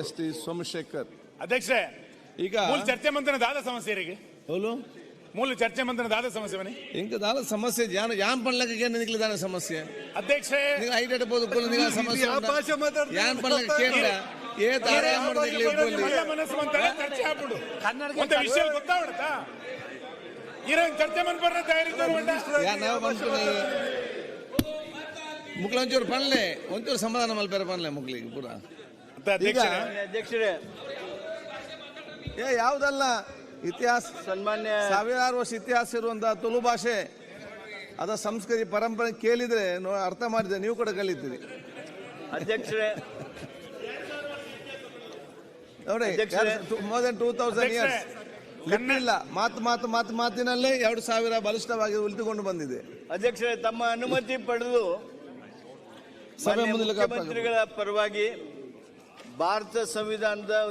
S T Somashekar. ಅಧ್ಯಕ್ಷ ಈಗ ಮೂಲ ಚರ್ಚೆ ಮಂತ್ರದ ಆದ ಸಮಸ್ಯೆ ರೀ ಹೌದು. ಮೂಲ ಚರ್ಚೆ ಮಂತ್ರದ ಆದ ಸಮಸ್ಯೆ ಮನೆ ಹಿಂಗ ದಾಲ ಸಮಸ್ಯೆ ಯಾನ್ ಯಾನ್ ಪಣ್ಲಕ್ಕೆ ಏನು ನಿಕ್ಲಿದಾನೆ ಸಮಸ್ಯೆ? ಅಧ್ಯಕ್ಷ ನೀವು ಐಟ್ ಇಡಬಹುದು ಕುಲ ನೀವು ಸಮಸ್ಯೆ ಭಾಷೆ ಮಾತಾಡ್ತೀವಿ ಯಾನ್ ಪಣ್ಲಕ್ಕೆ ಕೇಂದ್ರ ಏ ತಾರೆ ಮಾಡ್ದಿಕ್ಲಿ ಇಬ್ಬಲ್ಲಿ ಮನಸ್ಸು ಮಂತ್ರ ಚರ್ಚೆ ಆಗ್ಬಿಡು. ಒಂದು ವಿಷಯ ಗೊತ್ತಾಗ್ಬಿಡುತ್ತಾ? ಇರೋ ಚರ್ಚೆ ಮನ್ಪರ್ನ ತಯಾರಿದ್ದವ್ರು ಮಂಡ ಯಾ ನಾವು ಬಂದ್ಬಿಡಿ ಮುಕ್ಲ ಒಂಚೂರು ಪಣ್ಲೆ ಒಂಚೂರು ಸಮಾಧಾನ ಮಲ್ಪೇರ ಪಣ್ಲೆ ಮುಕ್ಲಿಗೆ ಪೂರಾ. ಅಧ್ಯಕ್ಷರೇ. ಏ ಯಾವುದಲ್ಲ? ಇತಿಹಾಸ ಸನ್ಮಾನ್ಯ ಸಾವಿರಾರು ವರ್ಷ ಇತಿಹಾಸ ಇರುವಂತಹ ತುಳು ಭಾಷೆ ಅದ ಸಂಸ್ಕೃತಿ ಪರಂಪರೆ ಕೇಳಿದ್ರೆ ನೋ- ಅರ್ಥ ಮಾಡಿದೆ ನೀವು ಕೂಡ ಕಲಿತೀರಿ. ಅಧ್ಯಕ್ಷರೇ. ನೋಡಿ ಅಧ್ಯಕ್ಷರೇ. More than two thousand years ಲಿಮ್ಮಿಲ್ಲ ಮಾತು ಮಾತು ಮಾತು ಮಾತಿನಲ್ಲೇ ಎರಡು ಸಾವಿರ ಬಲಿಷ್ಠವಾಗಿ ಉಳಿದುಕೊಂಡು ಬಂದಿದೆ. ಅಧ್ಯಕ್ಷರೇ ತಮ್ಮ ಅನುಮತಿ ಪಡೆದು ಸಭೆ ಮುಖ್ಯಮಂತ್ರಿಗಳ ಪರವಾಗಿ ಭಾರತ ಸಂವಿಧಾನದ